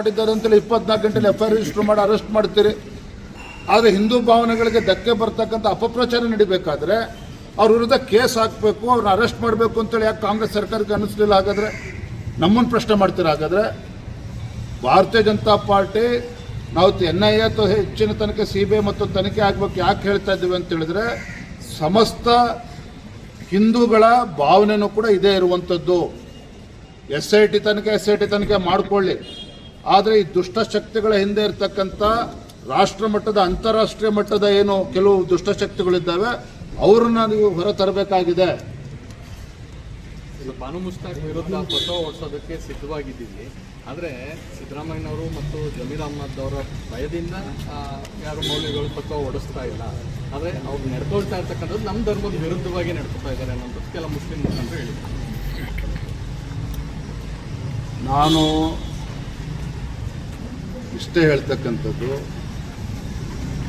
ಮಾಡಿದ್ದಾರೆ ಅಂತೇಳಿ ಇಪ್ಪತ್ನಾಲ್ಕು ಗಂಟೆಲಿ ಎಫ್ ಆರ್ ರಿಜಿಸ್ಟರ್ ಮಾಡಿ ಅರೆಸ್ಟ್ ಮಾಡ್ತೀರಿ. ಆದರೆ ಹಿಂದೂ ಭಾವನೆಗಳಿಗೆ ಧಕ್ಕೆ ಬರ್ತಕ್ಕಂಥ ಅಪಪ್ರಚಾರ ನಡಿಬೇಕಾದ್ರೆ ಅವ್ರ ವಿರುದ್ಧ ಕೇಸ್ ಹಾಕಬೇಕು, ಅವ್ರನ್ನ ಅರೆಸ್ಟ್ ಮಾಡಬೇಕು ಅಂತೇಳಿ ಯಾಕೆ ಕಾಂಗ್ರೆಸ್ ಸರ್ಕಾರಕ್ಕೆ ಅನಿಸ್ಲಿಲ್ಲ ಹಾಗಾದ್ರೆ ನಮ್ಮನ್ನು ಪ್ರಶ್ನೆ ಮಾಡ್ತೀರಾ? ಹಾಗಾದ್ರೆ ಭಾರತೀಯ ಜನತಾ ಪಾರ್ಟಿ ನಾವು ಎನ್ ಐ ಎ ಅಥವಾ ಹೆಚ್ಚಿನ ತನಕ ಸಿ ಬಿ ಐ ಮತ್ತು ತನಿಖೆ ಆಗಬೇಕು ಯಾಕೆ ಹೇಳ್ತಾ ಇದ್ದೀವಿ ಅಂತ ಹೇಳಿದ್ರೆ ಸಮಸ್ತ ಹಿಂದೂಗಳ ಭಾವನೆನೂ ಕೂಡ ಇದೇ ಇರುವಂಥದ್ದು. ಎಸ್ ಐ ಟಿ ತನಿಖೆ ಎಸ್ ಐ ಟಿ ತನಿಖೆ ಮಾಡಿಕೊಳ್ಳಿ. ಆದರೆ ಈ ದುಷ್ಟಶಕ್ತಿಗಳ ಹಿಂದೆ ಇರ್ತಕ್ಕಂಥ ರಾಷ್ಟ್ರ ಮಟ್ಟದ ಅಂತಾರಾಷ್ಟ್ರೀಯ ಮಟ್ಟದ ಏನು ಕೆಲವು ದುಷ್ಟಶಕ್ತಿಗಳಿದ್ದಾವೆ ಅವ್ರನ್ನ ನೀವು ಹೊರ ತರಬೇಕಾಗಿದೆ. ಬಾನು ಮುಸ್ತಾಕ್ ವಿರುದ್ಧ ಪತ್ರ ಓಡಿಸೋದಕ್ಕೆ ಸಿದ್ಧವಾಗಿದ್ದೀವಿ. ಆದರೆ ಸಿದ್ದರಾಮಯ್ಯನವರು ಮತ್ತು ಜಮೀರ್ ಅಹಮದ್ ಅವರ ಭಯದಿಂದ ಯಾರು ಮೌಲ್ಯಗಳು ಪತ್ರ ಓಡಿಸ್ತಾ ಇಲ್ಲ. ಆದರೆ ಅವ್ರು ನಡ್ಕೊಳ್ತಾ ಇರ್ತಕ್ಕಂಥದ್ದು ನಮ್ಮ ಧರ್ಮದ ವಿರುದ್ಧವಾಗಿ ನಡ್ಕೊತಾ ಇದ್ದಾರೆ ಅನ್ನೋದು ಕೆಲ ಮುಸ್ಲಿಂ ಮುಖಂಡರು ಹೇಳಿದ್ದಾರೆ. ನಾನು ಇಷ್ಟೇ ಹೇಳ್ತಕ್ಕಂಥದ್ದು.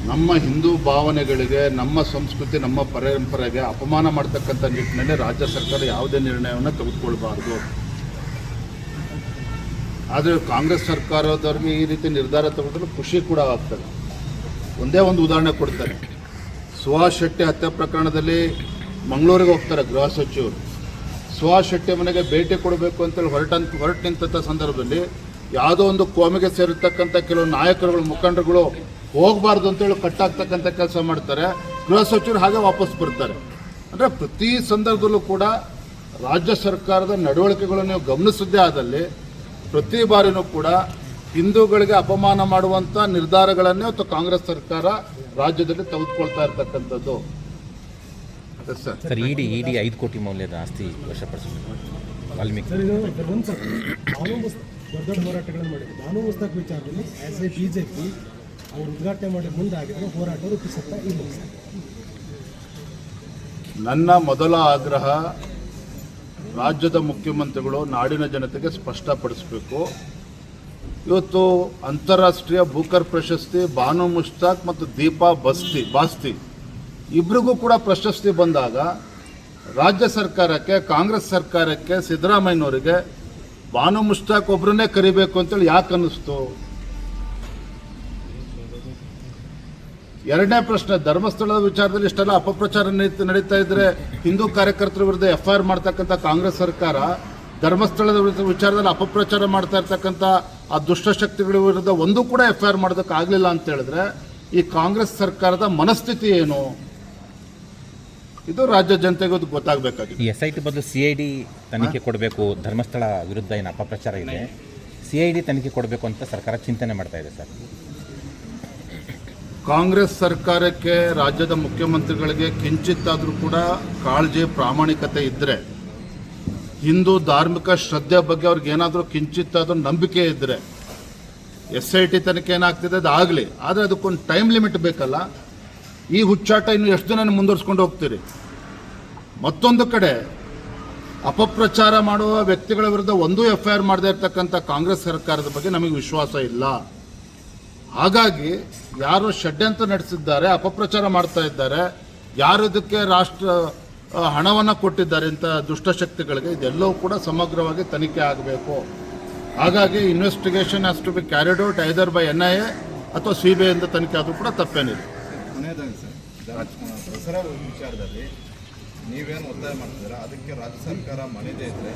ನಮ್ಮ ಹಿಂದೂ ಭಾವನೆಗಳಿಗೆ, ನಮ್ಮ ಸಂಸ್ಕೃತಿ, ನಮ್ಮ ಪರಂಪರೆಗೆ ಅಪಮಾನ ಮಾಡ್ತಕ್ಕಂಥ ನಿಟ್ಟಿನಲ್ಲಿ ರಾಜ್ಯ ಸರ್ಕಾರ ಯಾವುದೇ ನಿರ್ಣಯವನ್ನು ತೆಗೆದುಕೊಳ್ಬಾರ್ದು. ಆದರೆ ಕಾಂಗ್ರೆಸ್ ಸರ್ಕಾರದವ್ರಿಗೆ ಈ ರೀತಿ ನಿರ್ಧಾರ ತಗೊಂಡ್ರೆ ಖುಷಿ ಕೂಡ ಆಗ್ತದೆ. ಒಂದೇ ಒಂದು ಉದಾಹರಣೆ ಕೊಡ್ತಾರೆ ಸುಹಾಸ್ ಶೆಟ್ಟಿ ಹತ್ಯೆ ಪ್ರಕರಣದಲ್ಲಿ ಮಂಗಳೂರಿಗೆ ಹೋಗ್ತಾರೆ ಗೃಹ ಸಚಿವರು. ಸುಹಾಸ್ ಶೆಟ್ಟಿ ಮನೆಗೆ ಭೇಟಿ ಕೊಡಬೇಕು ಅಂತೇಳಿ ಹೊರಟಂತ, ಹೊರಟು ನಿಂತ ಸಂದರ್ಭದಲ್ಲಿ ಯಾವುದೋ ಒಂದು ಕೋಮಿಗೆ ಸೇರಿರ್ತಕ್ಕಂಥ ಕೆಲವು ನಾಯಕರುಗಳು ಮುಖಂಡರುಗಳು ಹೋಗಬಾರ್ದು ಅಂತೇಳಿ ಕಟ್ಟಾಗ್ತಕ್ಕಂಥ ಕೆಲಸ ಮಾಡ್ತಾರೆ. ಗೃಹ ಸಚಿವರು ಹಾಗೆ ವಾಪಸ್ ಬರ್ತಾರೆ. ಅಂದರೆ ಪ್ರತಿ ಸಂದರ್ಭದಲ್ಲೂ ಕೂಡ ರಾಜ್ಯ ಸರ್ಕಾರದ ನಡವಳಿಕೆಗಳನ್ನು ನೀವು ಗಮನಿಸದೇ ಆದಲ್ಲಿ ಪ್ರತಿ ಬಾರಿನೂ ಕೂಡ ಹಿಂದೂಗಳಿಗೆ ಅಪಮಾನ ಮಾಡುವಂಥ ನಿರ್ಧಾರಗಳನ್ನೇ ಇವತ್ತು ಕಾಂಗ್ರೆಸ್ ಸರ್ಕಾರ ರಾಜ್ಯದಲ್ಲಿ ತೆಗೆದುಕೊಳ್ತಾ ಇರ್ತಕ್ಕಂಥದ್ದು. ಸರ್ ಇಡಿ ಇಡಿ ಐದು ಕೋಟಿ ಮೌಲ್ಯದ ಆಸ್ತಿ ವಶಪಡಿಸಿದೆ ವಾಲ್ಮೀಕಿ. ದೊಡ್ಡ ದೊಡ್ಡ ಹೋರಾಟಗಳನ್ನು ಮಾಡಿದ್ರು. ನಾನು ಮುಸ್ತಾಕ್ ವಿಚಾರದಲ್ಲಿ as a B J P ಅವರು ಉದ್ಘಾಟನೆ ಮಾಡಿ ಮುಂದಾಗಿದ್ರೆ ಹೋರಾಟ ರೂಪಿಸುತ್ತಾ ಇಲ್ಲ. ನನ್ನ ಮೊದಲ ಆಗ್ರಹ ರಾಜ್ಯದ ಮುಖ್ಯಮಂತ್ರಿಗಳು ನಾಡಿನ ಜನತೆಗೆ ಸ್ಪಷ್ಟಪಡಿಸಬೇಕು. ಇವತ್ತು ಅಂತಾರಾಷ್ಟ್ರೀಯ ಬೂಕರ್ ಪ್ರಶಸ್ತಿ ಬಾನು ಮುಷ್ತಾಕ್ ಮತ್ತು ದೀಪಾ ಬಸ್ತಿ, ಬಾಸ್ತಿ ಇಬ್ರಿಗೂ ಕೂಡ ಪ್ರಶಸ್ತಿ ಬಂದಾಗ ರಾಜ್ಯ ಸರ್ಕಾರಕ್ಕೆ, ಕಾಂಗ್ರೆಸ್ ಸರ್ಕಾರಕ್ಕೆ, ಸಿದ್ದರಾಮಯ್ಯನವರಿಗೆ ಬಾನು ಮುಸ್ತಾಕ್ ಒಬ್ಬರನ್ನೇ ಕರಿಬೇಕು ಅಂತೇಳಿ ಯಾಕೆ ಅನ್ನಿಸ್ತು? ಎರಡನೇ ಪ್ರಶ್ನೆ, ಧರ್ಮಸ್ಥಳದ ವಿಚಾರದಲ್ಲಿ ಇಷ್ಟೆಲ್ಲ ಅಪಪ್ರಚಾರ ನಡೀತ- ಇದ್ರೆ ಹಿಂದೂ ಕಾರ್ಯಕರ್ತರ ವಿರುದ್ಧ ಎಫ್ ಐ ಆರ್ ಮಾಡ್ತಕ್ಕಂಥ ಕಾಂಗ್ರೆಸ್ ಸರ್ಕಾರ ಧರ್ಮಸ್ಥಳದ ವಿಚಾರದಲ್ಲಿ ಅಪಪ್ರಚಾರ ಮಾಡ್ತಾ ಇರ್ತಕ್ಕಂಥ ಆ ದುಷ್ಟಶಕ್ತಿಗಳ ವಿರುದ್ಧ ಒಂದು ಕೂಡ ಎಫ್ ಐ ಆರ್ ಮಾಡೋದಕ್ಕೆ ಆಗಲಿಲ್ಲ ಅಂತ ಹೇಳಿದ್ರೆ ಈ ಕಾಂಗ್ರೆಸ್ ಸರ್ಕಾರದ ಮನಸ್ಥಿತಿ ಏನು? ಇದು ರಾಜ್ಯ ಜನತೆಗೆ ಅದು ಗೊತ್ತಾಗಬೇಕಾಗಿದೆ. ಎಸ್ ಐ ಟಿ ಬದಲು ಸಿ ಐ ಡಿ ತನಿಖೆ ಕೊಡಬೇಕು ಧರ್ಮಸ್ಥಳ ವಿರುದ್ಧ ಏನು ಅಪಪ್ರಚಾರ ಇದೆ? ಸಿ ಐ ಡಿ ತನಿಖೆ ಕೊಡಬೇಕು ಅಂತ ಸರ್ಕಾರ ಚಿಂತನೆ ಮಾಡ್ತಾ ಇದೆ ಸರ್. ಕಾಂಗ್ರೆಸ್ ಸರ್ಕಾರಕ್ಕೆ ರಾಜ್ಯದ ಮುಖ್ಯಮಂತ್ರಿಗಳಿಗೆ ಕಿಂಚಿತ್ತಾದರೂ ಕೂಡ ಕಾಳಜಿ ಪ್ರಾಮಾಣಿಕತೆ ಇದ್ದರೆ ಹಿಂದೂ ಧಾರ್ಮಿಕ ಶ್ರದ್ಧೆ ಬಗ್ಗೆ ಅವ್ರಿಗೆ ಏನಾದರೂ ಕಿಂಚಿತ್ತಾದರೂ ನಂಬಿಕೆ ಇದ್ದರೆ ಎಸ್ ಐ ಟಿ ತನಿಖೆ ಏನಾಗ್ತಿದೆ ಅದು ಆಗಲಿ ಆದರೆ ಅದಕ್ಕೊಂದು ಟೈಮ್ ಲಿಮಿಟ್ ಬೇಕಲ್ಲ. ಈ ಹುಚ್ಚಾಟ ಇನ್ನು ಎಷ್ಟು ದಿನ ಮುಂದುವರ್ಸ್ಕೊಂಡು ಹೋಗ್ತೀರಿ? ಮತ್ತೊಂದು ಕಡೆ, ಅಪಪ್ರಚಾರ ಮಾಡುವ ವ್ಯಕ್ತಿಗಳ ವಿರುದ್ಧ ಒಂದೂ ಎಫ್ ಐ ಆರ್ ಮಾಡದೇ ಇರತಕ್ಕಂಥ ಕಾಂಗ್ರೆಸ್ ಸರ್ಕಾರದ ಬಗ್ಗೆ ನಮಗೆ ವಿಶ್ವಾಸ ಇಲ್ಲ. ಹಾಗಾಗಿ, ಯಾರು ಷಡ್ಯಂತ್ರ ನಡೆಸಿದ್ದಾರೆ, ಅಪಪ್ರಚಾರ ಮಾಡ್ತಾ ಇದ್ದಾರೆ, ಯಾರು ಇದಕ್ಕೆ ರಾಷ್ಟ್ರ ಹಣವನ್ನು ಕೊಟ್ಟಿದ್ದಾರೆ ಇಂಥ ದುಷ್ಟಶಕ್ತಿಗಳಿಗೆ ಇದೆಲ್ಲವೂ ಕೂಡ ಸಮಗ್ರವಾಗಿ ತನಿಖೆ ಆಗಬೇಕು. ಹಾಗಾಗಿ investigation to be carried out either by N I A ಅಥವಾ ಸಿ ಬಿ ಐಯಿಂದ ತನಿಖೆ ಆದರೂ ಕೂಡ ತಪ್ಪೇನಿದೆ ಕೊನೆಯದಾಗಿ ಸರ್ ದಸರಾ ವಿಚಾರದಲ್ಲಿ ನೀವೇನು ಒತ್ತಾಯ ಮಾಡ್ತಿದ್ದೀರಾ? ಅದಕ್ಕೆ ರಾಜ್ಯ ಸರ್ಕಾರ ಮಣಿದೇ ಇದ್ರೆ